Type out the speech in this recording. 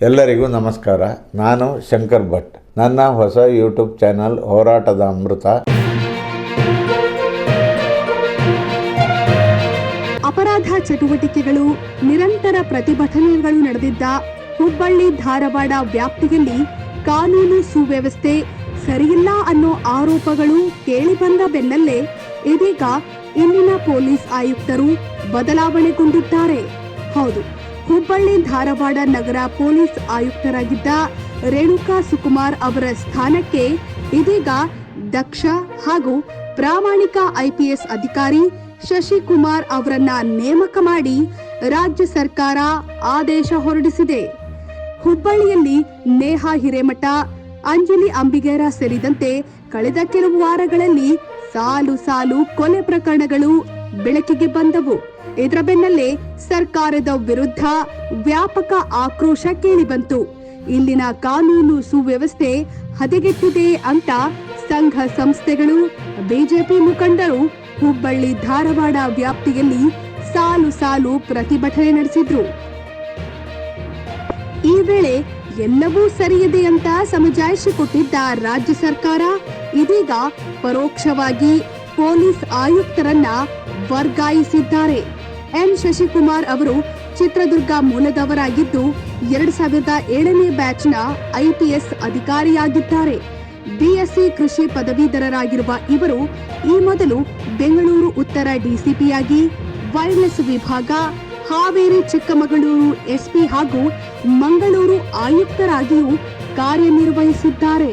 ಎಲ್ಲರಿಗೂ ನಮಸ್ಕಾರ. ನಾನು ಶಂಕರ್ ಭಟ್. ನನ್ನ ಹೊಸ ಯೂಟ್ಯೂಬ್ ಚಾನಲ್ ಹೋರಾಟದ ಅಮೃತ. ಅಪರಾಧ ಚಟುವಟಿಕೆಗಳು, ನಿರಂತರ ಪ್ರತಿಭಟನೆಗಳು ನಡೆದಿದ್ದ ಹುಬ್ಬಳ್ಳಿ ಧಾರವಾಡ ವ್ಯಾಪ್ತಿಯಲ್ಲಿ ಕಾನೂನು ಸುವ್ಯವಸ್ಥೆ ಸರಿಯಿಲ್ಲ ಅನ್ನೋ ಆರೋಪಗಳು ಕೇಳಿಬಂದ ಬೆನ್ನಲ್ಲೇ ಇದೀಗ ಇಲ್ಲಿನ ಪೊಲೀಸ್ ಆಯುಕ್ತರು ಬದಲಾವಣೆಗೊಂಡಿದ್ದಾರೆ. ಹೌದು ಹುಬ್ಬಳ್ಳಿ ಧಾರವಾಡ ನಗರ ಪೊಲೀಸ್ ಆಯುಕ್ತರಾಗಿದ್ದ ರೇಣುಕಾ ಸುಕುಮಾರ್ ಅವರ ಸ್ಥಾನಕ್ಕೆ ಇದೀಗ ದಕ್ಷ ಹಾಗೂ ಪ್ರಾಮಾಣಿಕ ಐಪಿಎಸ್ ಅಧಿಕಾರಿ ಶಶಿಕುಮಾರ್ ಅವರನ್ನ ನೇಮಕ ಮಾಡಿ ರಾಜ್ಯ ಸರ್ಕಾರ ಆದೇಶ ಹೊರಡಿಸಿದೆ. ಹುಬ್ಬಳ್ಳಿಯಲ್ಲಿ ನೇಹಾ ಹಿರೇಮಠ, ಅಂಜಲಿ ಅಂಬಿಗೇರ ಸೇರಿದಂತೆ ಕಳೆದ ಕೆಲವು ವಾರಗಳಲ್ಲಿ ಸಾಲು ಸಾಲು ಕೊಲೆ ಪ್ರಕರಣಗಳು ಬೆಳಕಿಗೆ ಬಂದವು. ಇದರ ಬೆನ್ನಲ್ಲೇ ಸರ್ಕಾರದ ವಿರುದ್ಧ ವ್ಯಾಪಕ ಆಕ್ರೋಶ ಕೇಳಿಬಂತು. ಇಲ್ಲಿನ ಕಾನೂನು ಸುವ್ಯವಸ್ಥೆ ಹದಗೆಟ್ಟಿದೆ ಅಂತ ಸಂಘ ಸಂಸ್ಥೆಗಳು, ಬಿಜೆಪಿ ಮುಖಂಡರು ಹುಬ್ಬಳ್ಳಿ ಧಾರವಾಡ ವ್ಯಾಪ್ತಿಯಲ್ಲಿ ಸಾಲು ಸಾಲು ಪ್ರತಿಭಟನೆ ನಡೆಸಿದ್ರು. ಈ ವೇಳೆ ಎಲ್ಲವೂ ಸರಿಯಿದೆ ಅಂತ ಸಮಜಾಯಿಷಿ ಕೊಟ್ಟಿದ್ದ ರಾಜ್ಯ ಸರ್ಕಾರ ಇದೀಗ ಪರೋಕ್ಷವಾಗಿ ಪೊಲೀಸ್ ಆಯುಕ್ತರನ್ನ ವರ್ಗಾಯಿಸಿದ್ದಾರೆ. ಎನ್ ಶಶಿಕುಮಾರ್ ಅವರು ಚಿತ್ರದುರ್ಗ ಮೂಲದವರಾಗಿದ್ದು, ಎರಡ್ ಸಾವಿರದ ಏಳನೇ ಬ್ಯಾಚ್ನ ಐಪಿಎಸ್ ಅಧಿಕಾರಿಯಾಗಿದ್ದಾರೆ. ಬಿಎಸ್ಸಿ ಕೃಷಿ ಪದವೀಧರರಾಗಿರುವ ಇವರು ಈ ಮೊದಲು ಬೆಂಗಳೂರು ಉತ್ತರ ಡಿಸಿಪಿಯಾಗಿ, ವೈರ್ಲೆಸ್ ವಿಭಾಗ, ಹಾವೇರಿ ಚಿಕ್ಕಮಗಳೂರು ಎಸ್ಪಿ ಹಾಗೂ ಮಂಗಳೂರು ಆಯುಕ್ತರಾಗಿಯೂ ಕಾರ್ಯನಿರ್ವಹಿಸಿದ್ದಾರೆ.